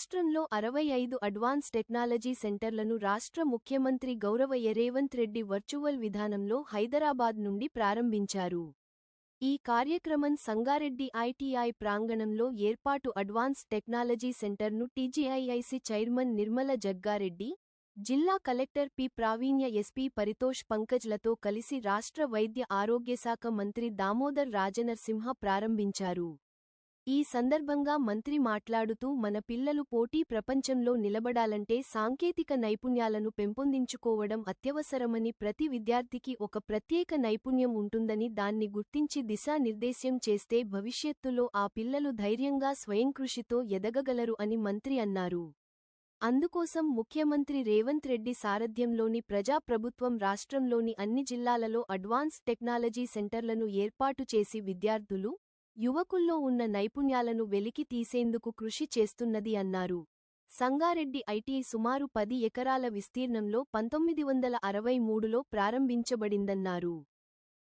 రాష్ట్రంలో అరవై ఐదు అడ్వాన్స్ టెక్నాలజీ సెంటర్లను రాష్ట్ర ముఖ్యమంత్రి గౌరవ రేవంత్ రెడ్డి వర్చువల్ విధానంలో హైదరాబాద్ నుండి ప్రారంభించారు. ఈ కార్యక్రమం సంగారెడ్డి ఐటీఐ ప్రాంగణంలో ఏర్పాటు అడ్వాన్స్ టెక్నాలజీ సెంటర్ను టీజీఐఐసి చైర్మన్ నిర్మల జగ్గారెడ్డి జిల్లా collector P Praveenya SP Paritosh పంకజ్లతో కలిసి రాష్ట్ర వైద్య ఆరోగ్యశాఖ మంత్రి దామోదర్ రాజనర్సింహ ప్రారంభించారు. ఈ సందర్భంగా మంత్రి మాట్లాడుతూ మన పిల్లలు పోటీ ప్రపంచంలో నిలబడాలంటే సాంకేతిక నైపుణ్యాలను పెంపొందించుకోవడం అత్యవసరమని ప్రతి విద్యార్థికి ఒక ప్రత్యేక నైపుణ్యం ఉంటుందని దాన్ని గుర్తించి దిశానిర్దేశం చేస్తే భవిష్యత్తులో ఆ పిల్లలు ధైర్యంగా స్వయంకృషితో ఎదగగలరు అని మంత్రి అన్నారు. అందుకోసం ముఖ్యమంత్రి రేవంత్ రెడ్డి సారథ్యంలోని ప్రజాప్రభుత్వం రాష్ట్రంలోని అన్ని జిల్లాలలో అడ్వాన్స్ టెక్నాలజీ సెంటర్లను ఏర్పాటు చేసి విద్యార్థులు యువకుల్లో ఉన్న నైపుణ్యాలను వెలికి తీసేందుకు కృషి చేస్తున్నది అన్నారు. సంగారెడ్డి ఐటీఐ సుమారు పది ఎకరాల విస్తీర్ణంలో పంతొమ్మిది వందల అరవై మూడులో ప్రారంభించబడిందన్నారు.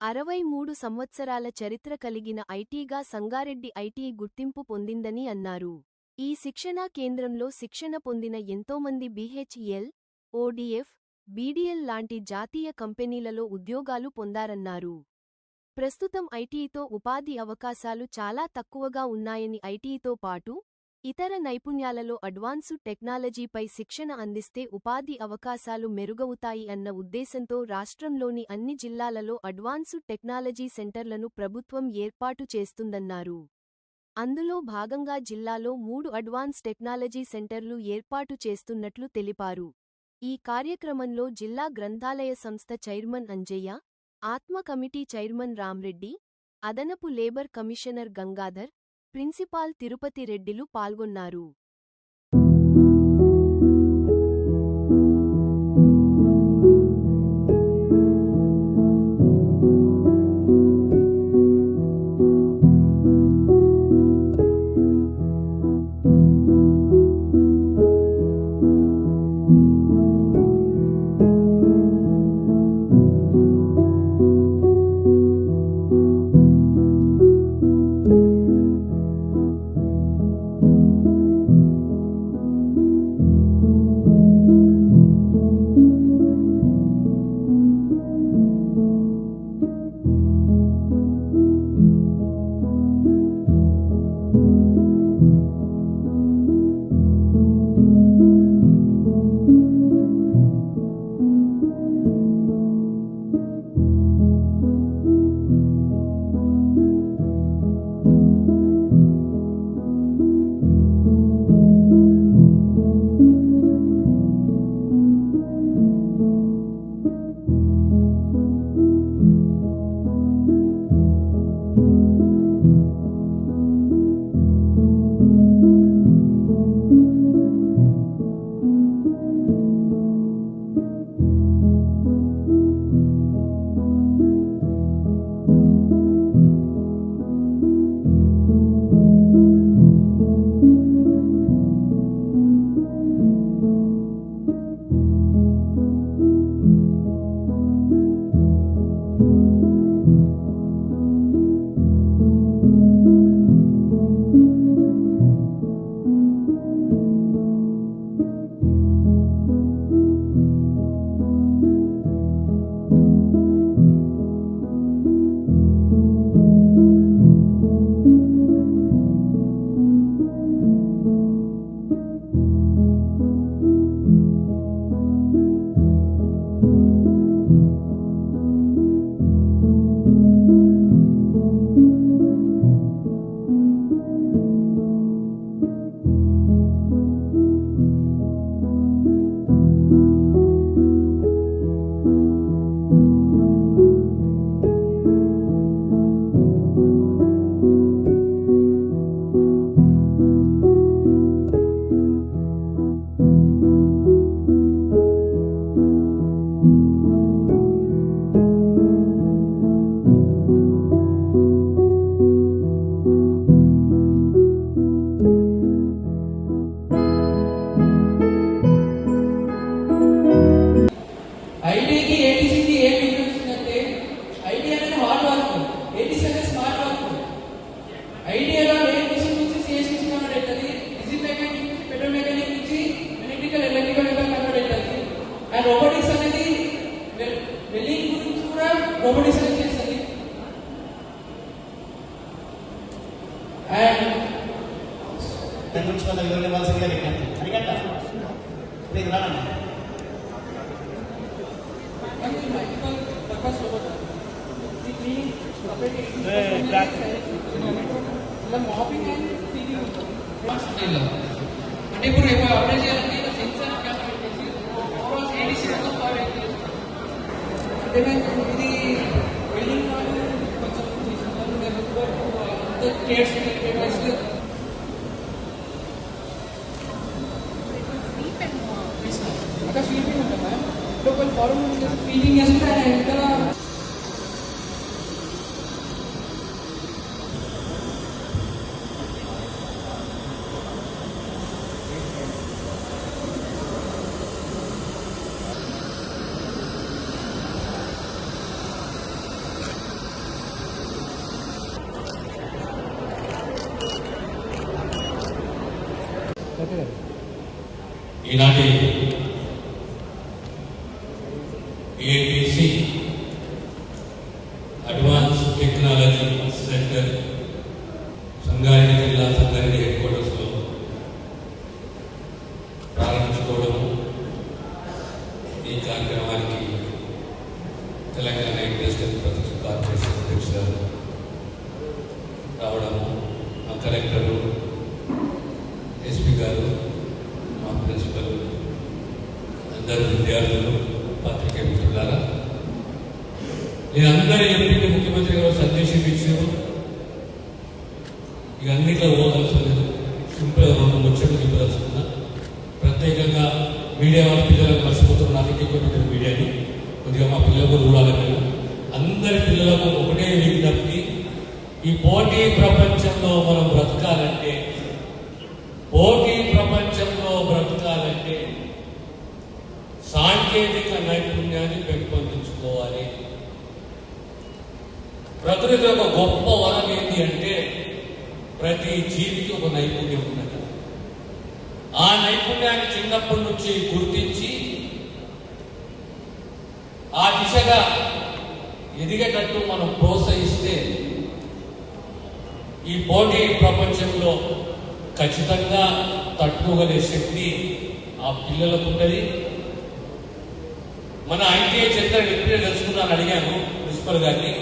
అరవై మూడు సంవత్సరాల చరిత్ర కలిగిన ఐటీగా సంగారెడ్డి ఐటీఐ గుర్తింపు పొందిందని అన్నారు. ఈ శిక్షణా కేంద్రంలో శిక్షణ పొందిన ఎంతోమంది బీహెచ్ఎల్ ఓడిఎఫ్ బీడీఎల్ లాంటి జాతీయ కంపెనీలలో ఉద్యోగాలు పొందారన్నారు. ప్రస్తుతం ఐటీతో ఉపాధి అవకాశాలు చాలా తక్కువగా ఉన్నాయని ఐటీతో పాటు ఇతర నైపుణ్యాలలో అడ్వాన్సు టెక్నాలజీపై శిక్షణ అందిస్తే ఉపాధి అవకాశాలు మెరుగవుతాయి అన్న ఉద్దేశంతో రాష్ట్రంలోని అన్ని జిల్లాలలో అడ్వాన్సు టెక్నాలజీ సెంటర్లను ప్రభుత్వం ఏర్పాటు చేస్తుందన్నారు. అందులో భాగంగా జిల్లాలో మూడు అడ్వాన్స్ టెక్నాలజీ సెంటర్లు ఏర్పాటు చేస్తున్నట్లు తెలిపారు. ఈ కార్యక్రమంలో జిల్లా గ్రంథాలయ సంస్థ చైర్మన్ అంజయ్య ఆత్మ కమిటీ చైర్మన్ రామ్రెడ్డి అదనపు labour commissioner Gangadhar principal Tirupati రెడ్డిలు పాల్గొన్నారు. ఐటీకి ఏటీసీకి ఏం ఇంట్రొడక్షన్ అంటే ఐటీ అనేది హార్డ్ వర్క్ ఏటీసీ అనేది స్మార్ట్ వర్క్ ఐటీలో ఏ మిషన్ నుంచి సిఎస్ మిషన్ కన్వర్ట్ అవుతుంది డిజిల్ మెకానిక్ నుంచి పెట్రో మెకానిక్ నుంచి ఎలక్ట్రికల్ ఎలక్ట్రికల్ ఎలా కన్వర్ట్ అవుతుంది అండ్ రోబోటిక్స్ అనేది వెల్డింగ్ గురించి కూడా రోబోటిక్స్ అనేది చేస్తుంది అండ్ దాని గురించి మన వివరణ ఇవ్వాల్సిందిగా అడిగండి అడిగండి మీకు రానండి అంటే ఇప్పుడు రేపు అప్లై చేయాలంటే ఇలా సెన్సార్ క్యాప్ పెట్టేసి ఓవరాల్ ఏడీసీ మొత్తం కవర్ అవుతుంది అంటే మేము ఇది బిల్డింగ్ వాళ్ళు కొంచెం చేసిన వాళ్ళు మేము వరకు అంత కేర్స్ కేవైస్ అక్కడ స్లీపింగ్ ఉంటుంది మ్యామ్ ఇప్పుడు కొన్ని ఫారం క్లీనింగ్ చేస్తే ఇంకా ఈనాటి APC advance technology centre Sangareddy జిల్లా సంగారెడ్డి హెడ్ క్వార్టర్స్లో ప్రారంభించుకోవడము ఈ కార్యక్రమానికి తెలంగాణ ఇండస్ట్రియల్ ప్రొటెక్షన్ కార్పొరేషన్ అధ్యక్షులు రావడము మా కలెక్టరు ఎస్పీ గారు మా ప్రిన్సిపల్ అందరు విద్యార్థులు పత్రికా మిత్రులారా నేను అందరూ చెప్పింది ముఖ్యమంత్రి గారు సందేశం ఇచ్చారు. ఇక అన్నిట్లో పోదలసిన లేదు సింపుల్గా రెండు ముచ్చట్లు చెప్పదలుచుకున్నా. ప్రత్యేకంగా మీడియా వాళ్ళ పిల్లలకు మర్చిపోతున్న నాకు ఎక్కువ మీడియాని కొద్దిగా మా పిల్లలకు చూడాలని అందరి పిల్లలకు ఒకటే విజ్ఞప్తి ఈ పోటీ ప్రపంచంలో మనం బ్రతకాలంటే పోటీ ప్రపంచంలో బ్రతకాలంటే సాంకేతిక నైపుణ్యాన్ని పెంపొందించుకోవాలి. ప్రకృతి ఒక గొప్ప వరం ఏంటి అంటే ప్రతి జీవికి ఒక నైపుణ్యం ఉన్నది. ఆ నైపుణ్యాన్ని చిన్నప్పటి నుంచి గుర్తించి ఆ దిశగా ఎదిగేటట్టు మనం ప్రోత్సహిస్తే ఈ పోటీ ప్రపంచంలో ఖచ్చితంగా తట్టుకోగలే శక్తి ఆ పిల్లలకు ఉంటుంది. మన ఐటీఐ చరిత్ర ఎప్పుడే తెలుసుకున్నాను అడిగాను ప్రిన్సిపల్ గారిని.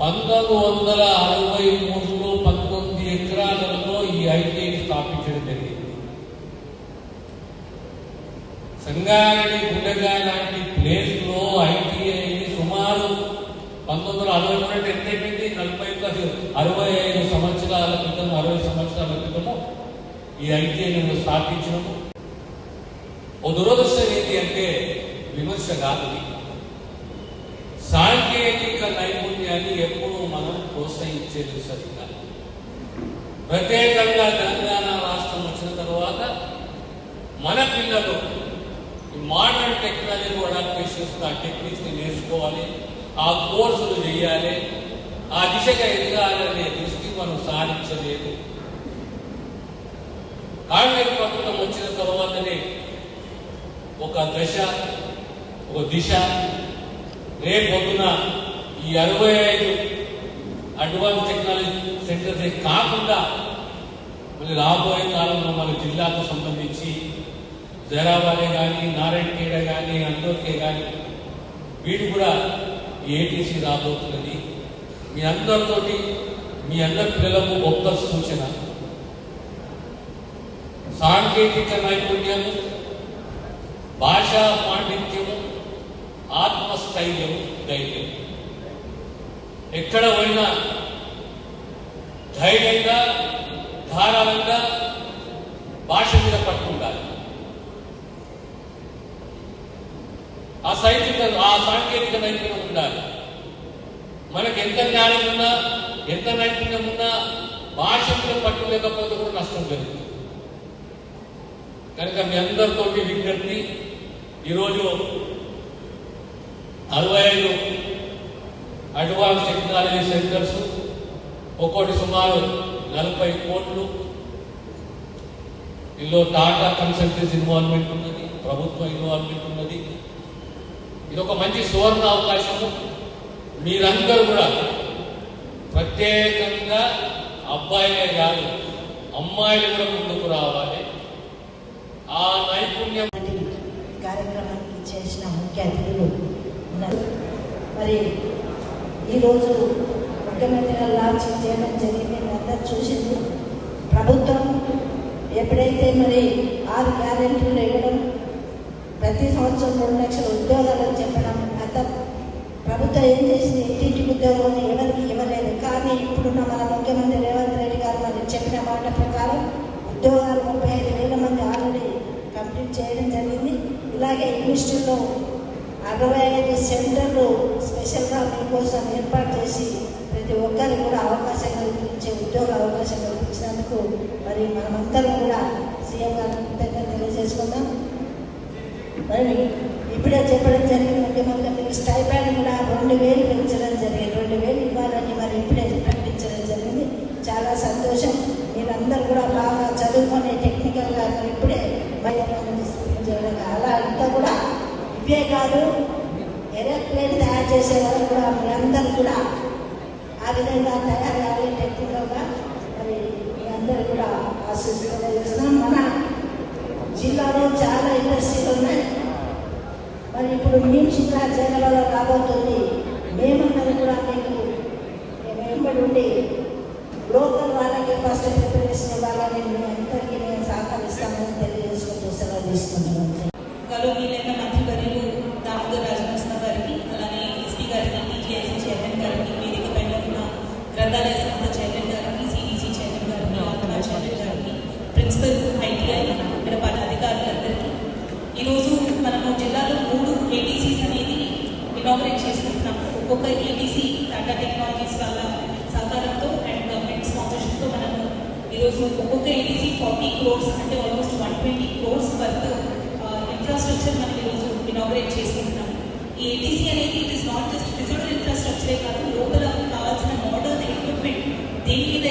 పంతొమ్మిది వందల అరవై మూడులో పంతొమ్మిది ఎకరాలలో ఈ ఐటీఐని స్థాపించడం జరిగింది. సంగారెడ్డి గుండెగా లాంటి ప్లేస్లో పంతొమ్మిది వందల అరవై మూడు అంటే ఎంత అయిపోయింది నలభై అరవై ఐదు సంవత్సరాల క్రితం అరవై సంవత్సరాల క్రితము ఈ ఐటీఐని మేము స్థాపించడము ఓ దురదృష్టం ఏంటి అంటే విమర్శ కాదు సాంకేతిక నైపుణ్యాన్ని ఎప్పుడూ మనం ప్రోత్సహించేది సరిగ్గా ప్రత్యేకంగా తెలంగాణ రాష్ట్రం వచ్చిన తర్వాత మన పిల్లలు మోడర్న్ టెక్నాలజీ అడాప్టేషన్స్ ఆ టెక్నిక్స్ నేర్చుకోవాలి. ఆ కోర్సులు చేయాలి ఆ దిశగా ఎదగాలనే దృష్టి మనం సాధించలేదు. కాంగ్రెస్ ప్రభుత్వం వచ్చిన తర్వాతనే ఒక దశ ఒక దిశ రేపొద్దున ఈ అరవై ఐదు అడ్వాన్స్ టెక్నాలజీ సెంటర్స్ కాకుండా మళ్ళీ రాబోయే కాలంలో మన జిల్లాకు సంబంధించి జరాబాదే కానీ నారాయణఖేడ కానీ అందోకే కానీ వీటి కూడా ఏటీసీ రాబోతున్నది? మీ అందరితోటి మీ అందరి పిల్లలకు ఒక్క సూచన. సాంకేతిక నైపుణ్యము భాషా పాండిత్యము ఆత్మస్థైర్యము ధైర్యం. ఎక్కడ పోయినా ధైర్యంగా ధారాళంగా భాష మీద పట్టు ఆ సైనిక ఆ సాంకేతిక నైపుణ్యం ఉండాలి. మనకు ఎంత జ్ఞానం ఉన్నా ఎంత నైపుణ్యం ఉన్నా భాష పట్టు లేకపోతే కూడా నష్టం జరుగుతుంది. కనుక మీ అందరితోటి విజ్ఞప్తి ఈరోజు అరవై ఐదు అడ్వాన్స్ టెక్నాలజీ సెంటర్స్ ఒక్కోటి సుమారు నలభై కోట్లు. ఇందులో టాటా కన్సల్టెన్సీ ఇన్వాల్వ్మెంట్ ఉన్నది ప్రభుత్వ ఇన్వాల్వ్మెంట్ ఉన్నది. ఇది ఒక మంచి సువర్ణ అవకాశము. మీరందరూ కూడా ప్రత్యేకంగా అబ్బాయిలే కాదు అమ్మాయిలు కూడా ముందుకు రావాలి. ఆ నైపుణ్యం కార్యక్రమానికి చేసిన ముఖ్య అతిథులు మరి ఈరోజు ముఖ్యమంత్రి లాంచ్ చేయడం జరిగింది. అంతా చూసింది ప్రభుత్వం. ఎప్పుడైతే మరి ఆరు గ్యారెంటీలు ఇవ్వడం ప్రతి సంవత్సరం రెండు లక్షల ఉద్యోగాలని చెప్పడం గత ప్రభుత్వం ఏం చేసింది? ఇంటింటికి ఉద్యోగం ఎవరికి ఇవ్వలేదు. కానీ ఇప్పుడున్న మన ముఖ్యమంత్రి రేవంత్ రెడ్డి గారు మరి చెప్పిన మాట ప్రకారం ఉద్యోగాలు ముప్పై ఐదు వేల మంది ఆల్రెడీ కంప్లీట్ చేయడం జరిగింది. ఇలాగే ఇన్స్టిట్యూట్లో అరవై ఐదు సెంటర్లు స్పెషల్గా మీకోసం ఏర్పాటు చేసి ప్రతి ఒక్కరికి కూడా అవకాశం కల్పించే ఉద్యోగ అవకాశం కల్పించినందుకు మరి మనమందరం కూడా సీఎం గారికి కృతజ్ఞత తెలియజేసుకుందాం. మరి ఇప్పుడే చెప్పడం జరిగింది. ముఖ్యమంత్రి స్టైపాండ్ కూడా రెండు వేలు పెంచడం జరిగింది. రెండు వేలు ఇవ్వాలని మరి ఇప్పుడే ప్రకటించడం జరిగింది. చాలా సంతోషం. మీరందరూ కూడా బాగా చదువుకొని టెక్నికల్గా ఇప్పుడే చేయడం. అలా ఇంకా కూడా ఇవే కాదు. ఎరోప్లేన్ తయారు చేసే వాళ్ళు కూడా మీరందరూ కూడా ఆ విధంగా తయారయ్యాలి టెక్నికల్గా మరి మీ అందరూ కూడా ఆశీస్సులు చేస్తున్నాం మన జిల్లాలో చాలా ఇండస్ట్రీలు ఉన్నాయి. మరి ఇప్పుడు నిమ్స్ ఇంకా జగలలో రాబోతుంది. మేమన్నది కూడా మీకు వెంబడి ఉండి లోకల్ వాళ్ళకి ఫస్ట్ ప్రిపరేషన్ ఇవ్వాలని మేము అందరికీ మేము సహకరిస్తామని తెలియజేసుకుంటూ సెలవు తీసుకుంటున్నాను గౌరవనీయులైన మంత్రివర్యులు దామోదర్ రాజనరసింహ గారికి అలానే ఎస్పీ గారికి టీజీఐసీ చైర్మన్ గారికి వేదిక పైన ఉన్న గ్రంథాలయ సంస్థ చైర్మన్ గారికి సిడిసి చైర్మన్ గారికి ఆత్మ చైర్మన్ గారికి ప్రిన్సిపల్ ఐటీఐ ఇక్కడ పలు అధికారులందరికీ ఈరోజు మనము జిల్లాలో మూడు ఏటీసీస్ అనేది ఇనాగరేట్ ఒక ఒక్కొక్క ఏటీసీ టాటా టెక్నాలజీస్ వాళ్ళ సహకారంతో అండ్ గవర్నమెంట్ స్పాన్సర్షిప్తో మనము ఈరోజు ఒక్కొక్క ఏటీసీ ఫార్టీ క్రోర్స్ అంటే almost one twenty crores worth infrastructure మనం ఈరోజు ఇనాగ్రేట్ చేసుకుంటున్నాం. ఈ ఏటీసీ అనేది it is not just physical ఇన్ఫ్రాస్ట్రక్చరే కాదు లోపల కావాల్సిన మోడర్న్ ఎక్విప్మెంట్ దేని మీద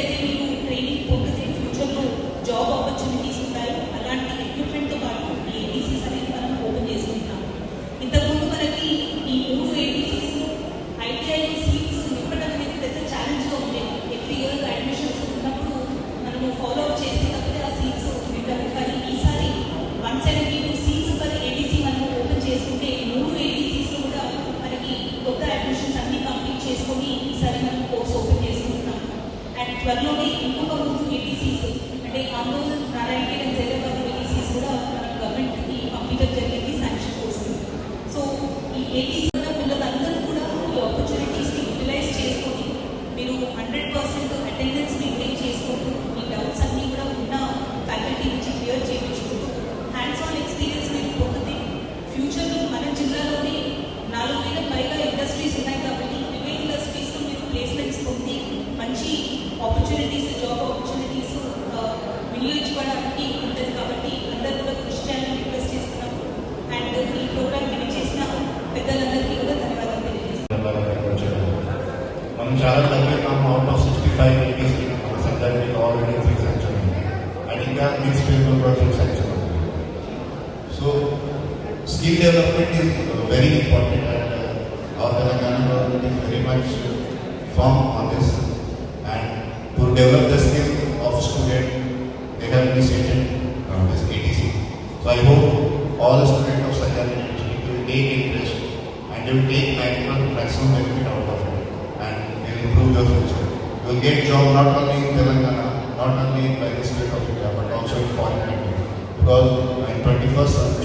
80 travel cycle now out of 65 80 and that will all in 6 century. And India needs to remember So, skill development is very important and uh, our Telangana government is very much uh, firm on this. And to develop the skill of student, they have initiated this ATC. So I hope all students of Sakya University will take interest and they will take maximum, maximum benefit out of improve their future. You will get job not only in Telangana, not only by the state of India, but also in foreign countries. Because in 21st